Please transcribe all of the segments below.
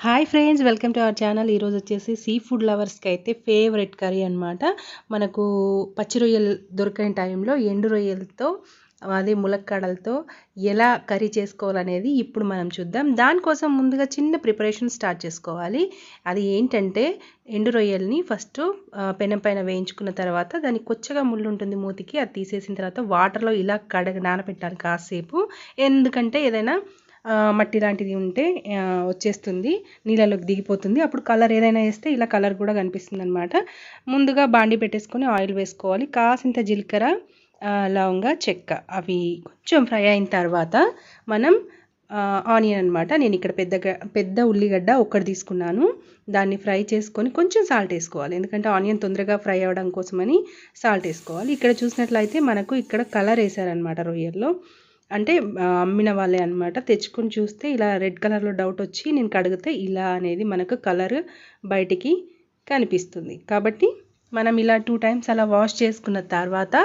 Hi friends welcome to our channel ఈరోజు వచ్చేసి sea food లవర్స్కి అయితే ఫేవరెట్ కర్రీ అనమాట మనకు పచ్చి రొయ్యలు దొరికిన టైంలో ఎండు రొయ్యలతో అదే ములక్కాడలతో ఎలా కర్రీ చేసుకోవాలనేది ఇప్పుడు మనం చూద్దాం. దానికోసం ముందుగా చిన్న ప్రిపరేషన్ స్టార్ట్ చేసుకోవాలి. అది ఏంటంటే ఎండు రొయ్యల్ని ఫస్ట్ పెనం పైన వేయించుకున్న తర్వాత దానికి కొచ్చగా ముళ్ళు ఉంటుంది మూతికి అది తీసేసిన తర్వాత వాటర్లో ఇలా కడగ నానబెట్టాలి కాసేపు. ఎందుకంటే ఏదైనా మట్టి లాంటిది ఉంటే వచ్చేస్తుంది నీళ్ళలోకి దిగిపోతుంది. అప్పుడు కలర్ ఏదైనా వేస్తే ఇలా కలర్ కూడా కనిపిస్తుంది అనమాట ముందుగా బాండి పెట్టేసుకొని ఆయిల్ వేసుకోవాలి. కాసింత జీలకర్ర లవంగ చెక్క అవి కొంచెం ఫ్రై అయిన తర్వాత మనం ఆనియన్ అనమాట నేను ఇక్కడ పెద్ద పెద్ద ఉల్లిగడ్డ ఒక్కటి తీసుకున్నాను. దాన్ని ఫ్రై చేసుకొని కొంచెం సాల్ట్ వేసుకోవాలి. ఎందుకంటే ఆనియన్ తొందరగా ఫ్రై అవ్వడం కోసమని సాల్ట్ వేసుకోవాలి. ఇక్కడ చూసినట్లయితే మనకు ఇక్కడ కలర్ వేసారనమాట రొయ్యల్లో. అంటే అమ్మిన వాళ్ళే అనమాట తెచ్చుకొని చూస్తే ఇలా రెడ్ కలర్లో డౌట్ వచ్చి నేను కడిగితే ఇలా అనేది మనకు కలర్ బయటికి కనిపిస్తుంది. కాబట్టి మనం ఇలా టూ టైమ్స్ అలా వాష్ చేసుకున్న తర్వాత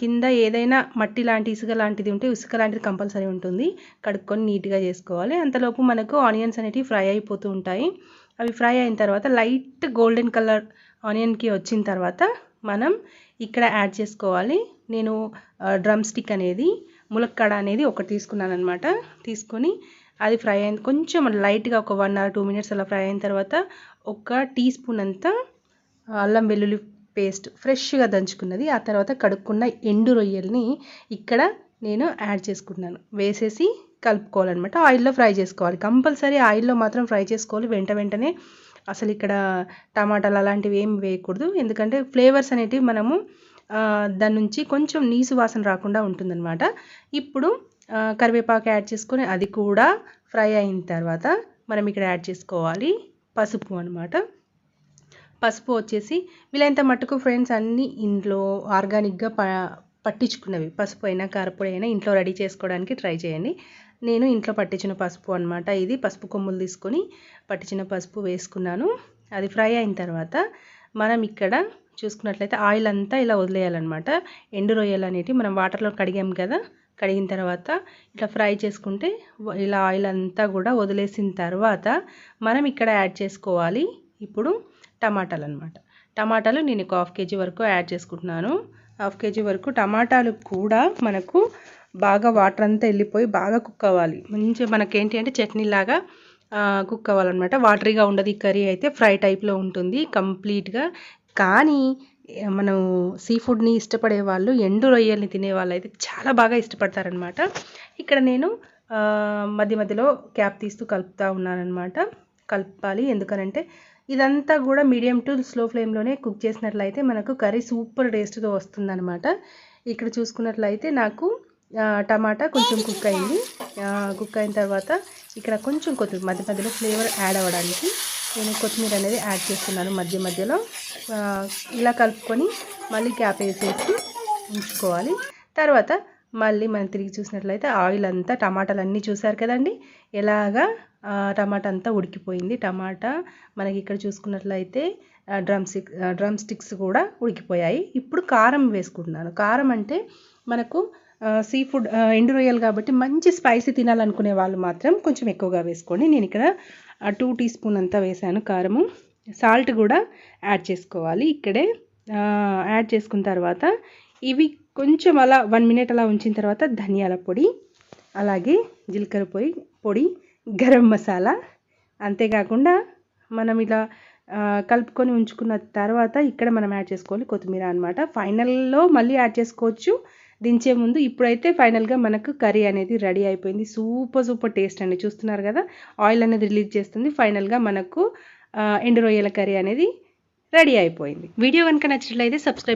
కింద ఏదైనా మట్టి లాంటి ఇసుక లాంటిది ఉంటే ఇసుక లాంటిది కంపల్సరీ ఉంటుంది. కడుక్కొని నీట్గా చేసుకోవాలి. అంతలోపు మనకు ఆనియన్స్ అనేటివి ఫ్రై అయిపోతూ ఉంటాయి. అవి ఫ్రై అయిన తర్వాత లైట్ గోల్డెన్ కలర్ ఆనియన్కి వచ్చిన తర్వాత మనం ఇక్కడ యాడ్ చేసుకోవాలి. నేను డ్రమ్ స్టిక్ అనేది ములక్కడ అనేది ఒకటి తీసుకున్నాను అనమాట తీసుకొని అది ఫ్రై అయిన కొంచెం లైట్గా ఒక వన్ అవర్ టూ మినిట్స్ అలా ఫ్రై అయిన తర్వాత ఒక టీ స్పూన్ అంతా అల్లం వెల్లుల్లి పేస్ట్ ఫ్రెష్గా దంచుకున్నది. ఆ తర్వాత కడుక్కున్న ఎండు రొయ్యల్ని ఇక్కడ నేను యాడ్ చేసుకుంటున్నాను. వేసేసి కలుపుకోవాలన్నమాట. ఆయిల్లో ఫ్రై చేసుకోవాలి. కంపల్సరీ ఆయిల్లో మాత్రం ఫ్రై చేసుకోవాలి. వెంట వెంటనే అసలు ఇక్కడ టమాటాలు అలాంటివి ఏం వేయకూడదు. ఎందుకంటే ఫ్లేవర్స్ అనేటివి మనము దాని నుంచి కొంచెం నీసు వాసన రాకుండా ఉంటుందన్నమాట. ఇప్పుడు కరివేపాకు యాడ్ చేసుకొని అది కూడా ఫ్రై అయిన తర్వాత మనం ఇక్కడ యాడ్ చేసుకోవాలి పసుపు అనమాట పసుపు వచ్చేసి వీలైనంత మట్టుకు ఫ్రెండ్స్ అన్నీ ఇంట్లో ఆర్గానిక్గా ప పట్టించుకున్నవి. పసుపు అయినా కారపొడి అయినా ఇంట్లో రెడీ చేసుకోవడానికి ట్రై చేయండి. నేను ఇంట్లో పట్టించిన పసుపు అనమాట ఇది పసుపు కొమ్ములు తీసుకొని పట్టించిన పసుపు వేసుకున్నాను. అది ఫ్రై అయిన తర్వాత మనం ఇక్కడ చూసుకున్నట్లయితే ఆయిల్ అంతా ఇలా వదిలేయాలన్నమాట. ఎండు రొయ్యలు అనేటివి మనం వాటర్లో కడిగాం కదా కడిగిన తర్వాత ఇట్లా ఫ్రై చేసుకుంటే ఇలా ఆయిల్ అంతా కూడా వదిలేసిన తర్వాత మనం ఇక్కడ యాడ్ చేసుకోవాలి ఇప్పుడు టమాటాలు అనమాట టమాటాలు నేను ఒక హాఫ్ కేజీ వరకు యాడ్ చేసుకుంటున్నాను. హాఫ్ కేజీ వరకు టమాటాలు కూడా మనకు బాగా వాటర్ అంతా వెళ్ళిపోయి బాగా కుక్ అవ్వాలి. మంచిగా మనకేంటి అంటే చట్నీ లాగా కుక్ అవ్వాలన్నమాట వాటరీగా ఉండదు ఈ కర్రీ అయితే ఫ్రై టైప్లో ఉంటుంది కంప్లీట్గా. కానీ మనం సీ ఫుడ్ని ఇష్టపడే వాళ్ళు ఎండు రొయ్యల్ని తినే వాళ్ళు అయితే చాలా బాగా ఇష్టపడతారనమాట ఇక్కడ నేను మధ్య మధ్యలో క్యాప్ తీస్తూ కలుపుతూ ఉన్నానమాట కలపాలి ఎందుకనంటే ఇదంతా కూడా మీడియం టు స్లో ఫ్లేమ్లోనే కుక్ చేసినట్లయితే మనకు కర్రీ సూపర్ టేస్ట్తో వస్తుందన్నమాట. ఇక్కడ చూసుకున్నట్లయితే నాకు టమాటా కొంచెం కుక్ అయింది. కుక్ అయిన తర్వాత ఇక్కడ కొంచెం కొత్తిమీర మధ్య మధ్యలో ఫ్లేవర్ యాడ్ అవ్వడానికి నేను కొత్తిమీర అనేది యాడ్ చేస్తున్నాను మధ్య మధ్యలో. ఇలా కలుపుకొని మళ్ళీ క్యాప్ వేసేసి ఉంచుకోవాలి. తర్వాత మళ్ళీ మనం తిరిగి చూసినట్లయితే ఆయిల్ అంతా టమాటాలు అన్నీ చూసారు కదండి? ఎలాగా టమాటా అంతా ఉడికిపోయింది. టమాటా మనకి ఇక్కడ చూసుకున్నట్లయితే డ్రమ్ స్టిక్ డ్రమ్ స్టిక్స్ కూడా ఉడికిపోయాయి. ఇప్పుడు కారం వేసుకుంటున్నాను. కారం అంటే మనకు సీ ఫుడ్ ఎండు రొయ్యలు కాబట్టి మంచి స్పైసీ తినాలనుకునే వాళ్ళు మాత్రం కొంచెం ఎక్కువగా వేసుకోండి. నేను ఇక్కడ టూ టీ స్పూన్ అంతా వేసాను కారము. సాల్ట్ కూడా యాడ్ చేసుకోవాలి. ఇక్కడే యాడ్ చేసుకున్న తర్వాత ఇవి కొంచెం అలా వన్ మినిట్ అలా ఉంచిన తర్వాత ధనియాల పొడి అలాగే జీలకర్ర పొడి పొడి గరం మసాలా. అంతేకాకుండా మనం ఇలా కలుపుకొని ఉంచుకున్న తర్వాత ఇక్కడ మనం యాడ్ చేసుకోవాలి కొత్తిమీర అనమాట ఫైనల్లో మళ్ళీ యాడ్ చేసుకోవచ్చు. దించే ముందు ఇప్పుడైతే ఫైనల్గా మనకు కర్రీ అనేది రెడీ అయిపోయింది. సూపర్ సూపర్ టేస్ట్ అండి. చూస్తున్నారు కదా? ఆయిల్ అనేది రిలీజ్ చేస్తుంది. ఫైనల్గా మనకు ఎండు రొయ్యల కర్రీ అనేది రెడీ అయిపోయింది. వీడియో కనుక నచ్చినట్లయితే సబ్స్క్రైబ్